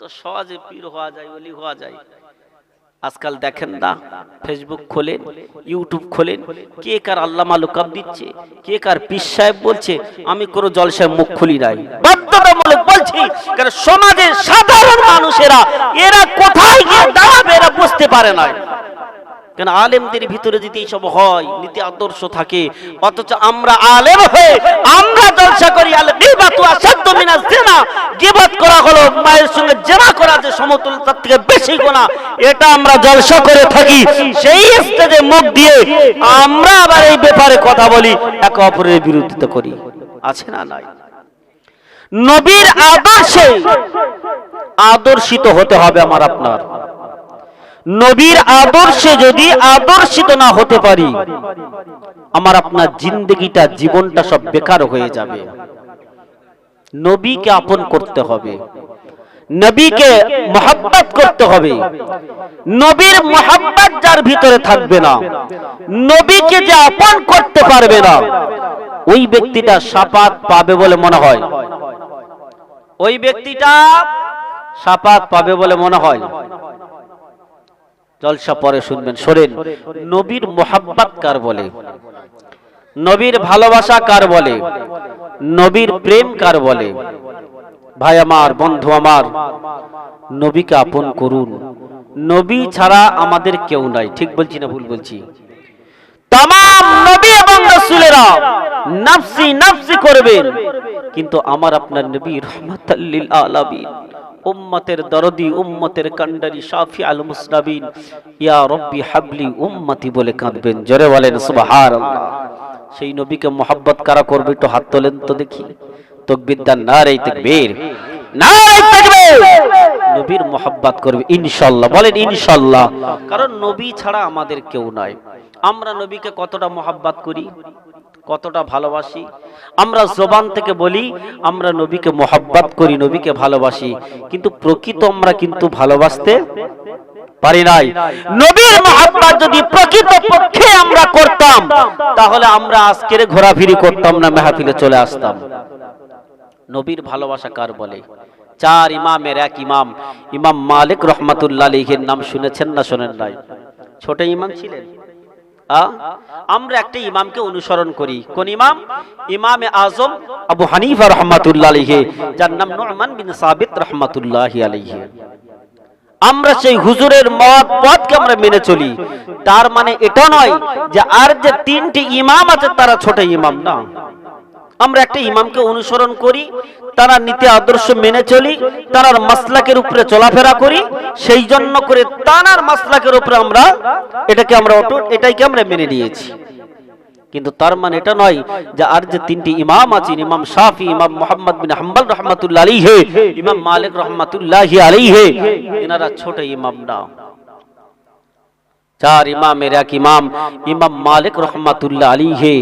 তো সহজে পীর হওয়া যায়, ওলি হওয়া যায়। আজকাল দেখেন না ফেসবুক খোলেন ইউটিউব খোলেন, কে কার আল্লাহ মালুকাব দিচ্ছে, কে কার পীর সাহেব বলছে, আমি কোনো জলসায় মুখ খুলি নাই। বাধ্যতামূলক বলছি, কারণ সমাজের সাধারণ মানুষেরা, এরা কোথায় গিয়ে দাঁড়াবে এরা বুঝতে পারে না কেন আলেমদের ভিতরে যদি এইসব হয়, নীতি আদর্শ থাকে, অথচ আমরা আলেম হয়ে আমরা জলসা করি করা হলো, মায়ের সঙ্গে জেনা করা যে সমতুল, তার থেকে বেশি গোনা এটা আমরা জলসা করে থাকি। সেই স্টেজে মুখ দিয়ে আমরা আবার এই ব্যাপারে কথা বলি, একে অপরের বিরোধিতা করি। আছে না নাই? নবীর আদর্শে আদর্শিত হতে হবে আমার আপনার। নবীর আদর্শে যদি আদর্শিত না হতে পারি, আমার আপনার জিন্দগিটা, জীবনটা সব বেকার হয়ে যাবে। নবীকে আপন করতে হবে। নবীকে মহাব্বত করতে হবে। নবীর মহাব্বত যার ভিতরে থাকবে না। নবীকে যে আপন করতে পারবে না, ওই ব্যক্তিটা সাপাত পাবে বলে মনে হয়। ওই ব্যক্তিটা সাপাত পাবে বলে মনে হয়। জলসা পরে শুনবেন, শোনেন। নবীর মোহাব্বত কার বলে? নবীর ভালোবাসা কার বলে? নবীর প্রেম কার বলে? ভাই আমার, বন্ধু আমার, নবীকে আপন করুন। নবী ছাড়া আমাদের কেউ নাই, ঠিক বলছি না ভুল বলছি? নবী করবেন। কিন্তু আমার আপনার নবী রহমাতাল্লিল আলামিন। উম্মতের দরদি, উম্মতের কান্ডারি শাফি আল মুসনাবিন। ইয়া রব্বি হাবলি উম্মতি বলে কাঁদবেন, জোরে বলেন সুবহানাল্লাহ। সেই নবীকে মোহাব্বত কারা করবে, একটু হাত তোলেন তো দেখি। তকবীর দান নারে তাকবীর। তাকবীর! নবীর মোহাব্বত করবে ইনশাআল্লাহ বলেন ইনশাআল্লাহ কারণ নবী ছাড়া আমাদের কেউ নাই। আমরা নবীকে কতটা মোহাব্বত করি? কতটা ভালোবাসি? আমরা জবান থেকে বলি, আমরা নবীকে মোহাব্বত করি, নবীকে ভালোবাসি। কিন্তু প্রকৃত আমরা কিন্তু ভালোবাসতে পারি নাই। নবীর মোহাব্বত যদি প্রকৃত পক্ষে আমরা করতাম, তাহলে আমরা আজকের ঘোরাফিরি করতাম না, মেহাফিলে চলে আসতাম। নবীর ভালোবাসা কার বলে? চার ইমামের এক ইমাম। ইমাম মালিক রহমাতুল্লাহ আলাইহির নাম শুনেছেন না শোনেন নাই? ছোট ইমাম ছিলেন? আমরা একটা ইমামকে অনুসরণ করি। কোন ইমাম? ইমামে আজম আবু হানিফা রহমাতুল্লাহ আলাইহি, যার নাম নোমান বিন সাবিত রহমাতুল্লাহ আলাইহি। আমরা সেই হুজুরের মত পথকে আমরা মেনে চলি। তার মানে এটা নয় যে আর যে তিনটি ইমাম আছে তারা ছোট ইমাম না। আমরা একটা ইমামকে অনুসরণ করি, তারা নীতি আদর্শ মেনে চলি তার মাসলাকের উপরে চলাফেরা করি, সেই জন্য করে তানার মাসলাকের উপরে আমরা এটাকে আমরা অটুট, এটাইকে আমরা মেনে নিয়েছি। কিন্তু তার মানে এটা নয় যে আর যে তিনটি ইমাম আছেন, ইমাম শাফি, ইমাম মোহাম্মদ বিন হাম্বল রহমাতুল্লাহ আলাইহি, ইমাম মালিক রহমাতুল্লাহ আলাইহি, এনারা ছোট ইমাম না চার ইমামের এক ইমাম ইমাম মালিক রহমাতুল্লাহ আলী হে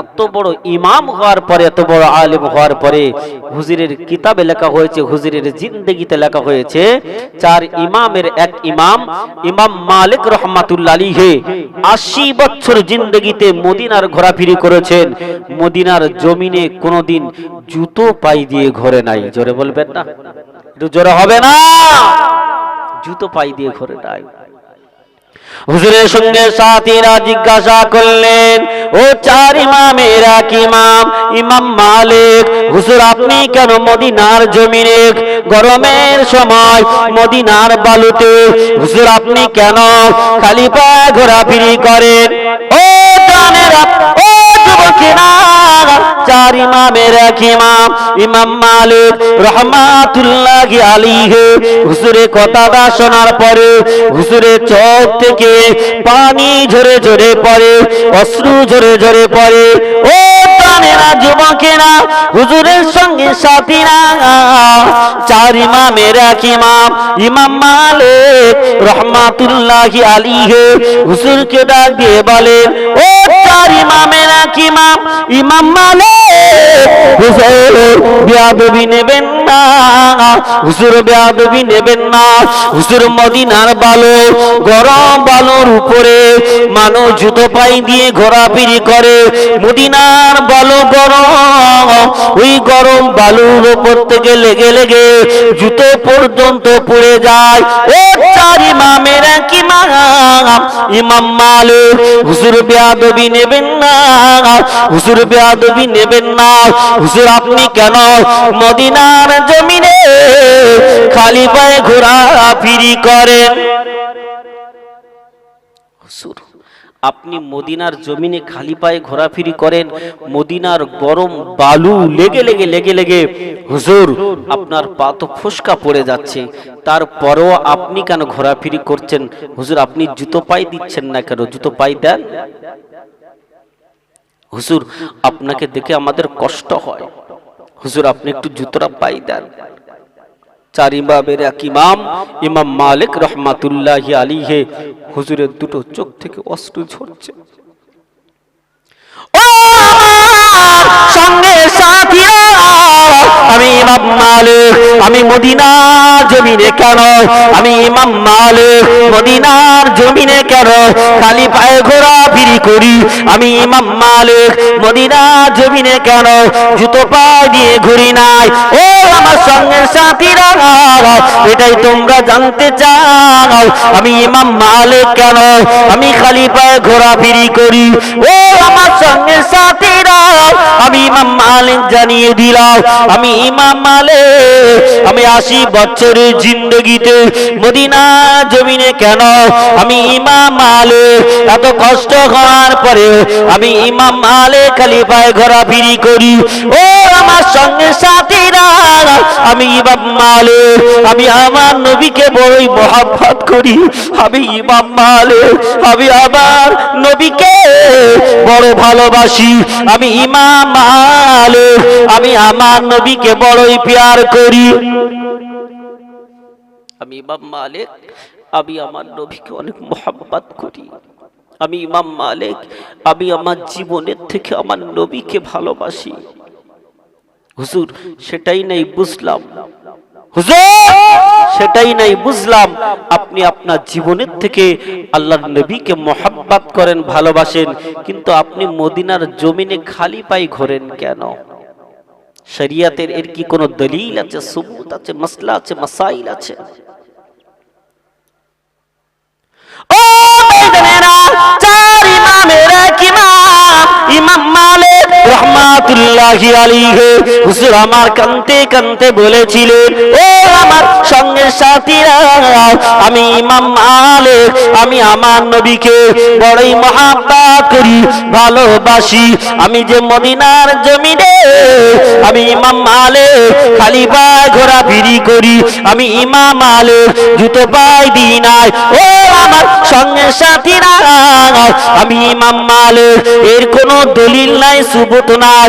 এত বড় ইমাম হওয়ার পরে, এত বড় আলেম হওয়ার পরে হুজুরের কিতাবে লেখা হয়েছে, হুজুরের জিন্দগিতে লেখা হয়েছে, চার ইমামের এক ইমাম ইমাম মালিক রহমাতুল্লাহ আলী হে আশি বছর জিন্দগিতে মদিনার ঘোরাফিরি করেছেন। মদিনার জমিনে কোনোদিন জুতো পাই দিয়ে ঘরে নাই। জোরে বলবেন না? জোরে হবে না? জুতো পাই দিয়ে ঘরে নাই। হুজুরের সঙ্গে সাথীরা জিজ্ঞাসা করলেন, ও চার ইমামের এক ইমাম? ইমাম মালিক, হুজুর, আপনি কেন মদিনার জমিনে গরমের সময় মদিনার বালুতে, হুজুর, আপনি কেন খালি পা ঘোরাফিরি করেন? ও জানেরা, ও যুবকেরা চার ইমামের এক ইমাম ইমাম মালিক রহমাতুল্লাহ আলিহে হুজুরে কথাটা শোনার পরে হুজুরে চোখ থেকে পানি ঝরে ঝরে পড়ে, অশ্রু ঝরে ঝরে পড়ে। ও যুবকেরা, হুজুরের সঙ্গে সাথীরা, চার ইমামের এক ইমাম ইমাম মালিক রহমাতুল্লাহ আলিহে হুজুরকে ডাক দিয়ে বলেন, ও চার ইমামের এক ইমাম ইমাম মালিক। হুজুর বিয়াদবি নেবেন না, হুজুর বিয়াদবি নেবেন না। হুজুর মদিনার গরম উপরে জুতো পাই দিয়ে করে। মদিনার গরম, ওই গরম বালুর উপর থেকে লেগে লেগে জুতো পর্যন্ত পড়ে যায়। ও চার ইমামের এক ইমাম ইমাম মালিক। হুজুর নেবেন না। হুজুর বেয়াদবি নেবেন না। হুজুর, আপনি কেন মদিনার জমিনে খালি পায়ে ঘোরাফিরি করেন? হুজুর, আপনি মদিনার জমিনে খালি পায়ে ঘোরাফিরি করেন, মদিনার গরম বালু লেগে লেগে লেগে লেগে। হুজুর, আপনার পা তো ফোসকা পড়ে যাচ্ছে। তারপরেও আপনি কেন ঘোরাফিরি করছেন? হুজুর, আপনি জুতো পাই দিচ্ছেন না কেন? জুতো পাই দেন? হুজুর, আপনাকে দেখে আমাদের কষ্ট হয়। হুজুর, আপনি একটু জুতোটা পাই দেন। চার ইমামের এক ইমাম ইমাম মালিক রহমাতুল্লাহ আলিহে হুজুরের দুটো চোখ থেকে অশ্রু ঝরছে। সঙ্গে আমি ইমাম মালিক। আমি মদিনার জমিনে কেন? আমি ইমাম মালিক, মদিনার জমিনে কেন? খালি পায়ে ঘোরাফিরি করি। আমি ইমাম মালিক, মদিনার জমিনে কেন? জুতো পায়ে দিয়ে ঘুরি নাই। ও আমার সঙ্গে সাথীরা, এটাই তোমরা জানতে চাও। আমি ইমাম মালিক কেন? আমি খালি পায়ে ঘোরাফিরি করি। ও আমার সঙ্গে সাথীরা, আমি ইমাম মালিক জানিয়ে দিলাম। আমি ইমাম মালিক আমি আশি বছরের জিন্দগিতে মদিনা জমিনে কেন? আমি ইমাম মালিক এত কষ্ট হওয়ার পরে আমি ইমাম মালিক খালি পায়ে ঘোরাফিরি করি। ও আমার সঙ্গে সাথীরা, আমি ইমাম মালিক আমি আমার নবীকে বড়ই মহাব্বত করি। আমি ইমাম মালিক আমি আমার নবীকে বড় ভালোবাসি। আমি ইমাম মালিক আমি আমার নবীকে বড়ই প্যার করি। আমি ইমাম মালিক, আমি আমার নবীকে অনেক মহাব্বত করি। আমি ইমাম মালিক, আমি আমার জীবনের থেকে আমার নবীকে ভালোবাসি। হুজুর, সেটাই নাই বুঝলাম। সেটাই নাই বুঝলাম। আপনি আপনার জীবনের থেকে আল্লাহর নবীকে মহাব্বাত করেন, ভালোবাসেন, কিন্তু আপনি মদিনার জমিনে খালি পাই ঘোরেন কেন? শরিয়াতের এর কি কোনো দলিল আছে? সুবুত আছে? মসলা আছে মাসাইল আছে? ও রহমাতুল্লাহি আলাইহি। হুজুর আমার বলেছিলেন, ও আমার সঙ্গে সাথীরা, আমি ইমাম মালিক, আমি আমার নবীকে বড়ই করি, ভালোবাসি। আমি যে মদিনার জমিনে, আমি ইমাম মালিক, খালি পায়ে ঘোরাফিরি করি। আমি ইমাম মালিক, জুতো পাই দিই নাই। ও আমার সঙ্গে সাথীরা, আমি ইমাম মালিক, এর কোনো দলিল নাই, সুবুত নাই।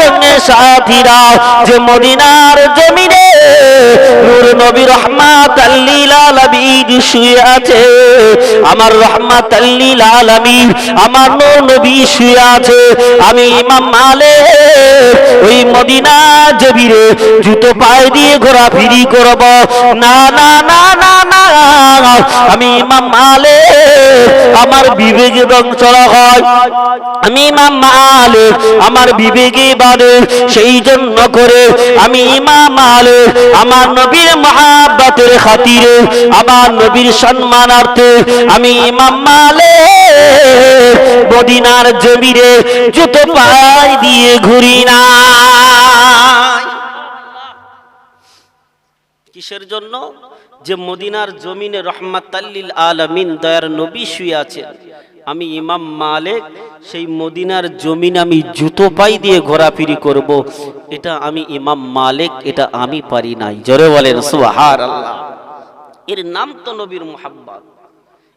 সঙ্গে সাথীরা যে মদিনার জমিনে নূর নবী রহমাত আল্লিল আলামিন শুয়ে আছে, আমার রহমাত আল্লিল আলামিন আমার নূর নবী শুয়ে আছে, আমি ইমাম মালিক ওই মদিনা জমিনে জুতো পায়ে দিয়ে ঘোরাফিরি করব। না না না না না, আমি ইমাম মালিক, আমার বিবেকে চলা হয়। আমি ইমাম মালিক, আমার বিবেকে বাদে সেই জন্য করে আমি ইমাম মালিক আমার নবীর মহাব্বতের খাতিরে, আমার নবীর সম্মানার্থে আমি ইমাম মদিনার জমিরে জুতো পায়ে দিয়ে ঘুরি না কিসের জন্য? যে মদিনার জমিনে রহমাতাল্লিল আলামিন দয়ার নবী শুয়ে আছেন আমি ইমাম মালিক, সেই মদিনার জমিন আমি জুতো পাই দিয়ে ঘোরাফিরি করব। এটা আমি ইমাম মালিক, এটা আমি পারি নাই। জোরে বলেন সুহার আল্লাহ এর নাম তো নবীর মোহাব্বত।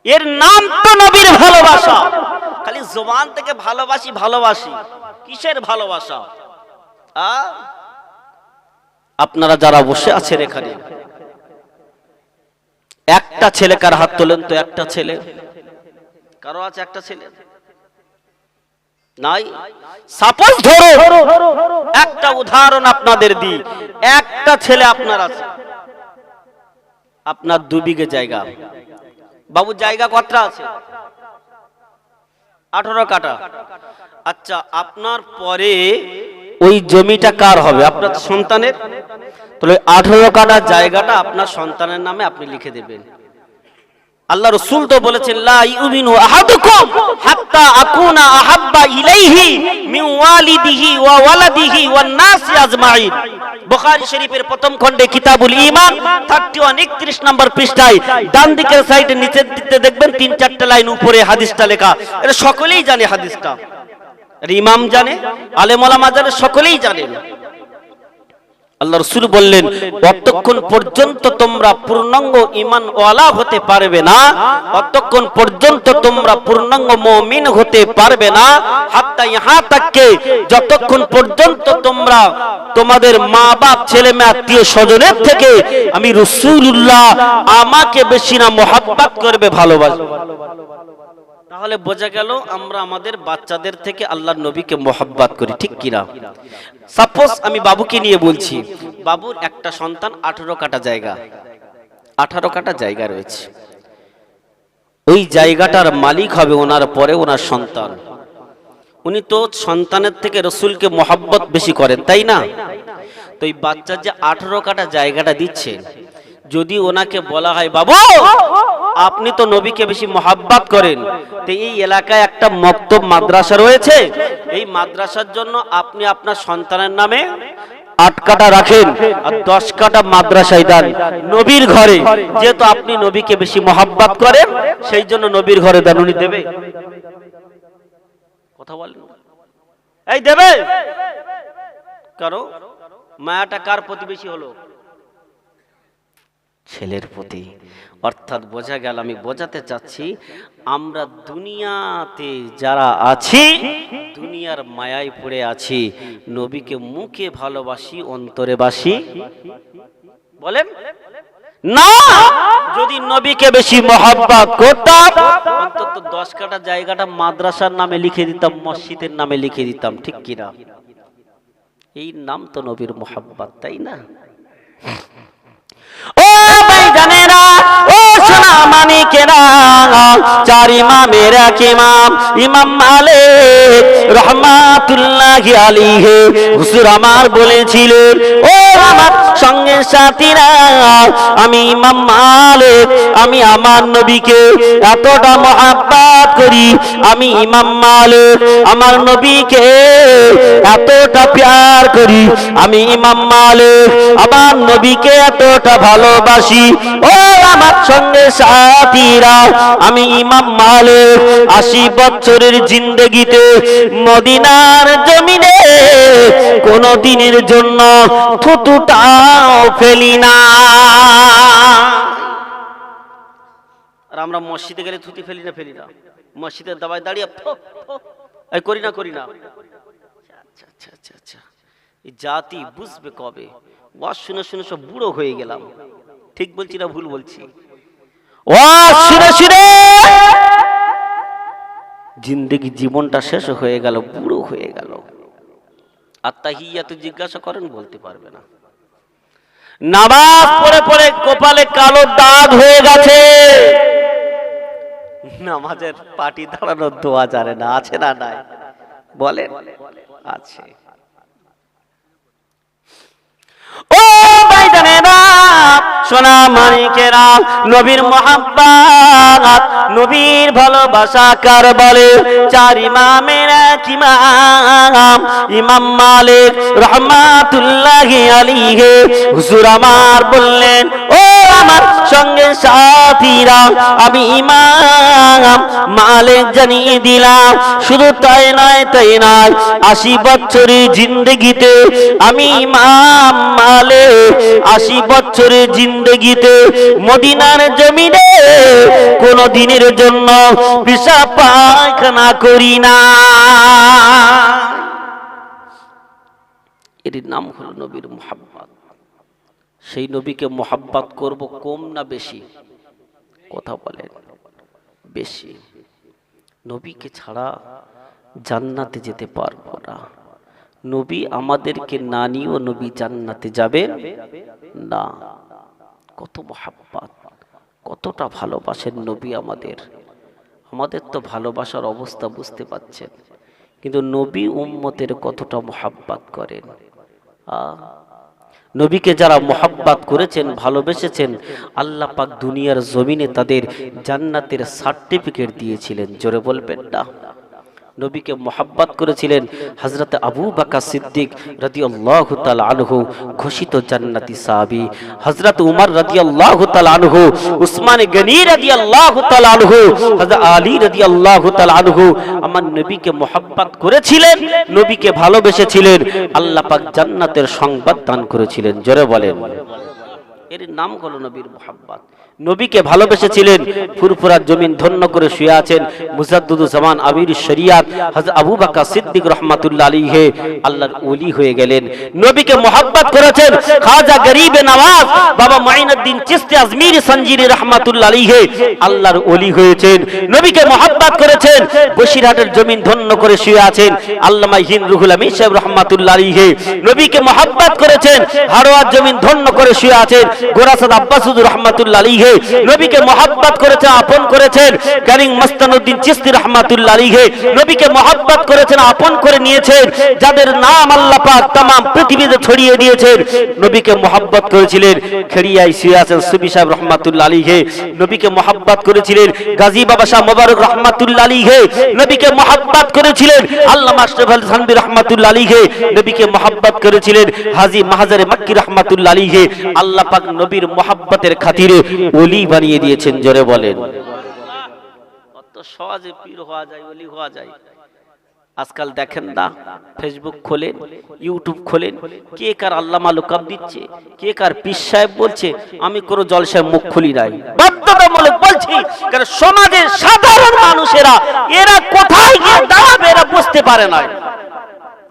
এর নাম তো নবীর ভালোবাসা। খালি জবান থেকে ভালোবাসি ভালোবাসি। কিসের ভালোবাসা? আপনারা যারা বসে আছেন এখানে, একটা ছেলে কার হাত তোলেন তো একটা ছেলে? কারও আছে একটা ছেলে? নাই? সাপোজ ধরো, একটা উদাহরণ আপনাদের দিই। একটা ছেলে আপনার আছে। আপনার দু বিঘে জায়গা। বাবু, জায়গা কতটা আছে? আঠারো কাটা আচ্ছা আপনার পরে ওই জমিটা কার হবে? আপনার সন্তানের? তাহলে আঠারো কাটা জায়গাটা আপনার সন্তানের নামে আপনি লিখে দেবেন। আল্লাহ রসুল তো বলেছেন, লা ইউমিনু আহাদুকুম হাত্তা আকুনা আহাব্বা ইলাইহি ওয়ালিদিহি ওয়া ওয়ালাদিহি ওয়ান নাসি আজমাইন। বুখারী শরীফের প্রথম খণ্ডে কিতাবুল ঈমান 31 31 নম্বর পৃষ্ঠায়, ডান দিকের সাইডে দেখবেন তিন চারটে লাইন উপরে হাদিসটা লেখা। সকলেই জানে ইমাম জানে আলেম ওলামা জানে সকলেই জানেন আল্লাহ রসুল বললেন, অতক্ষণ পর্যন্ত তোমরা পূর্ণাঙ্গ ইমান ওয়ালা হতে পারবে না, অতক্ষণ পর্যন্ত তোমরা পূর্ণাঙ্গ মমিন হতে পারবে না, হাত্তা ইহা তাকে যতক্ষণ পর্যন্ত তোমরা তোমাদের মা বাপ ছেলে মেয়ে আত্মীয় স্বজনের থেকে আমি রসুল্লাহ আমাকে বেশি না মোহাব্বত করবে, ভালোবাসবে। তাহলে বোঝা গেল আমরা আমাদের বাচ্চাদের থেকে আল্লাহর নবীকে মোহাব্বত করি, ঠিক কিনা? সাপোজ আমি বাবুকে নিয়ে বলছি, বাবুর একটা সন্তান আঠারো কাটা জায়গা, আঠারো কাটা জায়গা রয়েছে। ওই জায়গাটার মালিক হবে ওনার পরে ওনার সন্তান। উনি তো সন্তানের থেকে রসুলকে মোহাব্বত বেশি করেন, তাই না? তো এই বাচ্চার যে আঠারো কাটা জায়গাটা দিচ্ছে, যদি ওনাকে বলা হয়, বাবু আপনি তো নবীকে বেশি মহাব্বাত করেন। তো এই এলাকায় একটা মক্তব মাদ্রাসা রয়েছে। এই মাদ্রাসার জন্য আপনি আপনার সন্তানের নামে আট কাটা রাখেন আর দশ কাটা মাদ্রাসায় দেন নবীর ঘরে। যেহেতু আপনি নবীকে বেশি মহাব্বাত করেন, সেই জন্য নবীর ঘরে দেন, উনি দেবে। কথা বলেন এই দেবে। কারও? মায়াটা কার প্রতিবেশী হলো? ছেলের প্রতি। অর্থাৎ বোঝা গেল আমি বোঝাতে চাচ্ছি, আমরা দুনিয়াতে যারা আছি, দুনিয়ার মায়ায় পড়ে আছি, নবীকে মুখে ভালোবাসি, অন্তরে বাসি। বলেন? না! যদি নবীকে বেশি মহাব্বত করতাম, অন্তত দশ কাটা জায়গাটা মাদ্রাসার নামে লিখে দিতাম, মসজিদের নামে লিখে দিতাম, ঠিক কিনা? এই নাম তো নবীর মোহাব্বত, তাই না? ও ও সোনা মানিকেরা এক ইমাম ইমাম মালিক হুজুর আমার বলেছিলেন, ও আমার সঙ্গে সাথীরা, আমি ইমাম মালিক, আমি আমার নবীকে এতটা মহাব্বত করি, আমি ইমাম মালিক, আমার নবীকে এতটা প্যার করি, আমি ইমাম মালিক, আমার নবীকে এতটা ভালোবাসি। ও আমার সঙ্গে সাথীরা, আমি ইমাম মালিক। আশি বছরের জিন্দগিতে মদিনার জমিনে কোন দিনের জন্য থুতুটাও ফেলি না। আর আমরা মসজিদে গেলে থুতি ফেলি না ফেলি না। মসজিদের দাবায় দাঁড়িয়ে করি না করি না। আচ্ছা আচ্ছা আচ্ছা আচ্ছা। জাতি বুঝবে কবে? ওয়াজ শুনে শুনে সব বুড়ো হয়ে গেলাম। ঠিক বলছি না ভুল বলছি? ওয়াজ শুনে শুনে জিন্দগি জীবনটা শেষ হয়ে গেল বুড়ো হয়ে গেল। আত্মাহিয়া তো জিজ্ঞাসা করেন বলতে পারবে না। নামাজ পড়ে পড়ে কপালে কালো দাগ হয়ে গেছে। নামাজের পাটি দাঁড়ানোর দোয়া জানে না আছে না নাই? বলে আছে ও ভাইজানেরা সোনা মানিকেরা নবীর নবীর ভালোবাসা কার বলে? চার ইমামের এক ইমাম মালিক আলী হে হুজুর আমার বললেন, ও সঙ্গে সাথীরা, আমি ইমাম, মালিক জানিয়ে দিলাম, শুধু তাই নয় তাই নয়, আশি বছরের জিন্দগিতে আমি ইমাম, মালিক, আশি বছরের জিন্দগিতে মদিনার জমিনে কোন দিনের জন্য পিসা পায়খানা করি না। এর নাম হলো নবীর মোহাব্বত। সেই নবীকে মোহাব্বত করব কম না বেশি? কথা বলেন বেশি। নবীকে ছাড়া জান্নাতে যেতে পারব না। নবী আমাদেরকে না নিয়েও নবী জান্নাতে যাবে না। কত মোহাব্বত কতটা ভালোবাসেন নবী আমাদের। আমাদের তো ভালোবাসার অবস্থা বুঝতে পাচ্ছেন। কিন্তু নবী উম্মতের কতটা মোহাব্বাত করেন? আহ, নবীকে যারা মোহাব্বাত করেছেন, ভালোবেসেছেন, আল্লাহ পাক দুনিয়ার জমিনে তাদের জান্নাতের সার্টিফিকেট দিয়েছিলেন। জোরে বলবেন না। নবীকে মোহাব্বত করেছিলেন। হজরত আবু বাকা সিদ্দিক রাদি আল্লাহ আনহু, ঘোষিত জান্নাতি সাহাবি। হজরত উমর রাদি আল্লাহ আনহু, উসমান গনি রাদি আল্লাহ আনহু হজরত আলী রাদি আল্লাহ আনহু আমার নবীকে মোহাব্বত করেছিলেন, নবীকে ভালোবেসেছিলেন, আল্লাহ পাক জান্নাতের সংবাদ দান করেছিলেন। জোরে বলেন। এর নাম হলো নবীর মোহাব্বত। নবীকে ভালোবেসেছিলেন ফুরফুরার জমিন ধন্য করে শুয়ে আছেন মুজাদ্দুজ্জামান আমির শরিয়াত হযরত আবু বকর সিদ্দিক রাহমাতুল্লাহ আলাইহি, আল্লাহর ওলি হয়ে গেলেন। নবীকে মোহাব্বত করেছেন, খাজা গরিবে নওয়াজ বাবা মুঈনুদ্দিন চিশতি আজমিরি সঞ্জিরি রাহমাতুল্লাহ আলাইহি, আল্লাহর ওলি হয়েছেন। নবীকে মোহাব্বত করেছেন, বসিরহাটের জমিন ধন্য করে শুয়ে আছেন, আল্লামা হিন রুহুল আমিন সাহেব রাহমাতুল্লাহ আলাইহি। নবীকে মোহাব্বত করেছেন, হারোয়ার জমিন ধন্য করে শুয়ে আছেন, গোরাসাদ আব্বাসুদুর রহমাতুল্লাহ আলাইহি। নবীকে মহাব্বত করেছে আপন করেছেন। কারিং মস্তানুদ্দিন চিস্তি রহমাতুল্লাহ আলিহে নবীকে মহাব্বত করেছেন আপন করে নিয়েছেন। যাদের নাম আল্লাহ পাক তাম পৃথিবীতে ছড়িয়ে দিয়েছেন নবীকে মহাব্বত করেছিলেন খেরিয়াই সিয়াসেন সুবি সাহেব রহমাতুল্লাহ আলিহে নবীকে মহাব্বত করেছিলেন গাজী বাবা শাহ মোবারক রহমাতুল্লাহ আলিহে নবীকে মহাব্বত করেছিলেন আল্লাহ মাস্টার থানবী রহমাতুল্লাহ আলিহে নবীকে মহাব্বত করেছিলেন হাজি মাহাজারে মাক্কি রহমাতুল্লাহ আলিহে আল্লাহ পাক নবীর মহাব্বতের খাতিরে ওলি বানিয়ে দিয়েছেন, জোরে বলেন। সহজে পীর হওয়া যায়, ওলি হওয়া যায়। আজকাল দেখেন না ফেসবুক খোলেন ইউটিউব খোলেন, কে কার আল্লাহ মালুকাব দিচ্ছে, কে কার পীর সাহেব বলছে, আমি কোনো জলসায় মুখ খুলি নাই। বাধ্যতামূলক বলছি কারণ সমাজের সাধারণ মানুষেরা, এরা কোথায় গিয়ে দাঁড়াবে এরা বুঝতে পারে না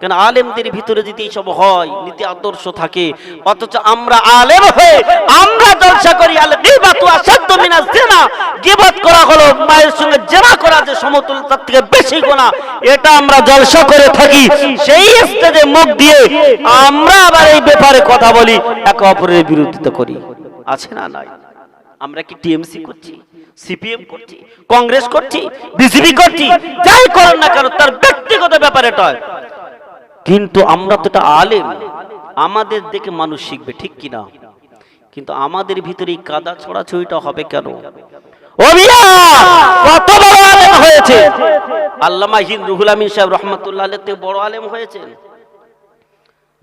কেন আলেমদের ভিতরে যদি এইসব হয়, নীতি আদর্শ থাকে, অথচ আমরা আলেম হয়ে আমরা জলসা করি আবার এই ব্যাপারে কথা বলি, একে অপরের করি। করছি কংগ্রেস করছি, বিজেপি করছি? যাই করেন না কেন, তার ব্যক্তিগত ব্যাপার এটা। কিন্তু আমরা তো এটা আলেম। আমাদের দেখে মানুষ শিখবে, ঠিক কিনা? কিন্তু আমাদের ভিতরে এই কাদা ছড়াছড়িটা হবে কেন? আলেম হয়েছে! আল্লামা হিন্দ রুহুল আমিন সাহেব রহমতুল্লাহ থেকে বড় আলেম হয়েছেন।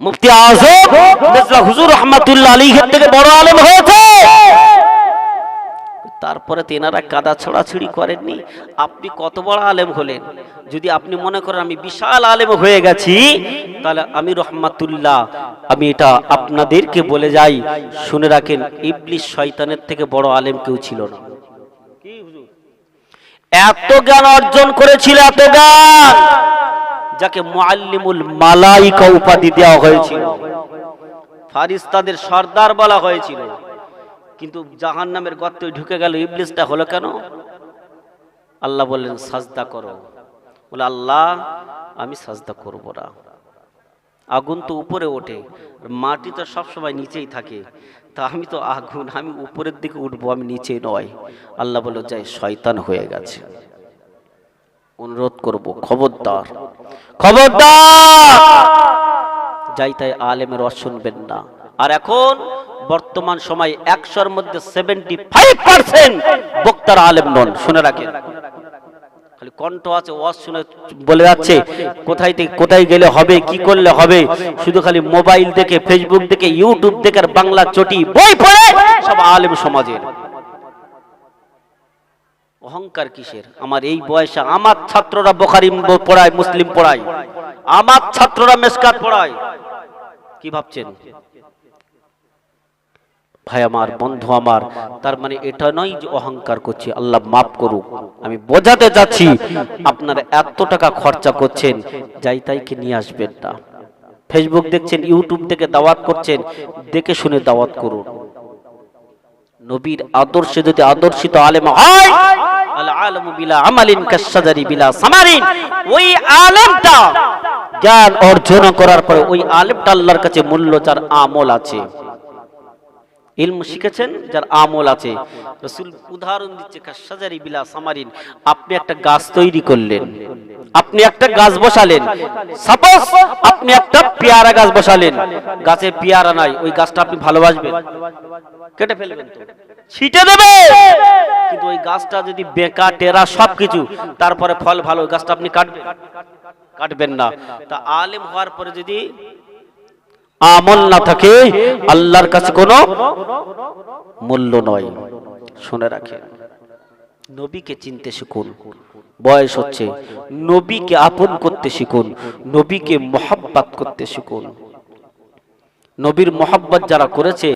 মুফতি আজম হুজুর রহমতুল্লাহ আলীর থেকে বড় আলেম হয়েছে! তারপরে তেনারা কাদা ছড়াছড়ি করেননি। আপনি কত বড় আলেম হলেন। যদি আপনি মনে করেন আমি বিশাল আলেম হয়ে গেছি, তাহলে আমি রহমাতুল্লাহ, আমি এটা আপনাদেরকে বলে যাই, শুনে রাখেন ইবলিশ শয়তানের থেকে বড় আলেম কেউ ছিল না। এত জ্ঞান অর্জন করেছিল, এত জ্ঞান, যাকে মুআল্লিমুল মালাইকা উপাধি দেওয়া হয়েছিল। ফারিস্তাদের সর্দার বলা হয়েছিল। কিন্তু জাহান নামের গর্তে ঢুকে গেল, ইবলিসটা হলো কেন? আল্লাহ বললেন, সাজদা করো। বলে, আল্লাহ, আমি সাজদা করব না। আগুন তো উপরে ওঠে, মাটি তো সবসময় নিচেই থাকে। তা আমি তো আগুন, আমি উপরের দিকে উঠবো, আমি নিচে নয় আল্লাহ বলল, যাই, শয়তান হয়ে গেছে। অনুরোধ করব, খবরদার। খবরদার! যাই, তাই আলেমের রস শুনবেন না। আর এখন বর্তমান সময় একশোর মধ্যে সেভেন্টি ফাইভ পার্সেন্ট বক্তারা আলেম নন। শুনে রাখেন। খালি কণ্ঠ আছে, ওয়াজ শুনে বলে যাচ্ছে, কোথায় থেকে কোথায় গেলে হবে, কি করলে হবে? শুধু খালি মোবাইল দেখে ফেসবুক দেখে ইউটিউব দেখে আর বাংলা চটি বই পড়ে সব আলেম সমাজের। অহংকার কিসের? আমার এই বয়সে আমার ছাত্ররা বোখারি পড়ায়, মুসলিম পড়ায়। আমার ছাত্ররা মেসকাত পড়ায়। কি ভাবছেন? ভাই আমার, বন্ধু আমার, তার মানে এটা নয় যে অহংকার করছি, আল্লাহ মাফ করুক। আমি বোঝাতে যাচ্ছি, আপনারা এত টাকা খরচা করছেন, যাই তাইকে নিয়ে আসবেন না। ফেসবুক দেখছেন ইউটিউব থেকে দাওয়াত করছেন, দেখে শুনে দাওয়াত করুন। নবীর আদর্শে যদি আদর্শিত আলেম হয় ওই আলেমটা জ্ঞান অর্জন করার পরে ওই আলেমটা আল্লাহর কাছে মূল্য যার আমল আছে। ইলম শিখেছেন, যার আমল আছে। রসুল উদাহরণ দিচ্ছে বিলা সামারিন, আপনি একটা গাছ তৈরি করলেন, আপনি একটা গাছ বসালেন। সাপোজ আপনি একটা পেয়ারা গাছ বসালেন, গাছে পেয়ারা নাই, ওই গাছটা আপনি ভালোবাসবেন। কেটে ফেলবেন তো। ছিটে দেবে! কিন্তু ওই গাছটা যদি বেকা, টেরা সবকিছু, তারপরে ফল ভালো গাছটা আপনি কাটবেন। কাটবেন না। তা আলেম হওয়ার পরে যদি আমল না থাকে, আল্লাহর কাছে কোনো মূল্য নয়। শুনে রাখেন নবীকে চিনতে শিখুন। বয়স হচ্ছে। নবীকে আপন করতে শিখুন। নবীকে মোহাব্বাত করতে শিখুন। নবীর মোহাব্বত যারা করেছে